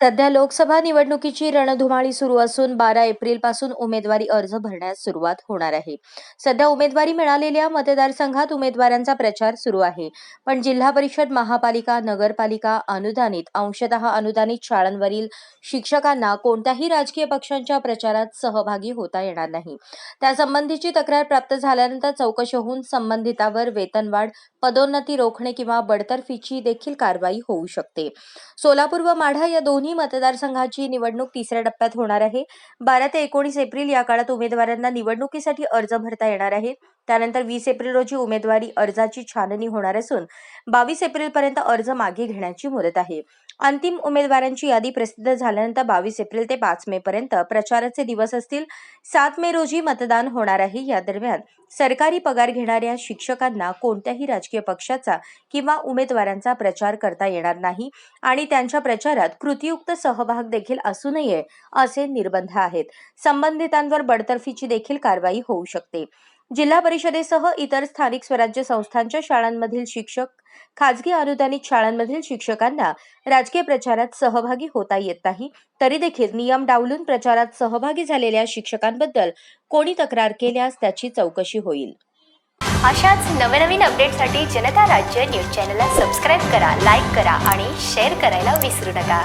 सध्या लोकसभा निवडणुकीची रणधुमाळी सुरू असून बारा एप्रिलपासून उमेदवारी अर्ज भरण्यास सुरुवात होणार आहे. सध्या उमेदवारी मिळालेल्या मतदारसंघात उमेदवारांचा प्रचार सुरू आहे. पण जिल्हा परिषद महापालिका नगरपालिका अनुदानित अंशतः अनुदानित शाळांवरील शिक्षकांना कोणत्याही राजकीय पक्षांच्या प्रचारात सहभागी होता येणार नाही. त्यासंबंधीची तक्रार प्राप्त झाल्यानंतर चौकशी होऊन संबंधितावर वेतनवाढ पदोन्नती रोखणे किंवा बडतर्फीची देखील कारवाई होऊ शकते. सोलापूर व माढा या दोन्ही मतदारसंघाची निवडणूक तिसऱ्या टप्प्यात होणार आहे. बारा ते एकोणीस एप्रिल या काळात उमेदवारांना निवडणुकीसाठी अर्ज भरता येणार आहे. त्यानंतर वीस एप्रिल रोजी उमेदवारी अर्जाची छाननी होणार असून बावीस एप्रिलपर्यंत अर्ज मागे घेण्याची मुदत आहे. अंतिम उमेदवारांची यादी प्रसिद्ध झाल्यानंतर बावीस एप्रिल ते पाच मे पर्यंत प्रचाराचे दिवस असतील. सात मे रोजी मतदान होणार आहे या दरम्यान सरकारी पगार घेणाऱ्या शिक्षकांना कोणत्याही राजकीय पक्षाचा किंवा उमेदवारांचा प्रचार करता येणार नाही आणि त्यांच्या प्रचारात कृतीयुक्त सहभाग देखील असू नये असे निर्बंध आहेत. संबंधितांवर बडतर्फीची देखील कारवाई होऊ शकते. जिल्हा परिषदेसह इतर स्थानिक स्वराज्य संस्थांच्या शाळांमधील शिक्षक खाजगी अनुदानित शाळांमधील शिक्षकांना राजकीय प्रचारात सहभागी होता येत नाही तरी देखील नियम डावलून प्रचारात सहभागी झालेल्या शिक्षकांबद्दल कोणी तक्रार केल्यास त्याची चौकशी होईल. अशाच नवनवीन अपडेटसाठी जनता राज्य न्यूज चॅनलला सबस्क्राईब करा लाईक करा आणि शेअर करायला विसरू नका.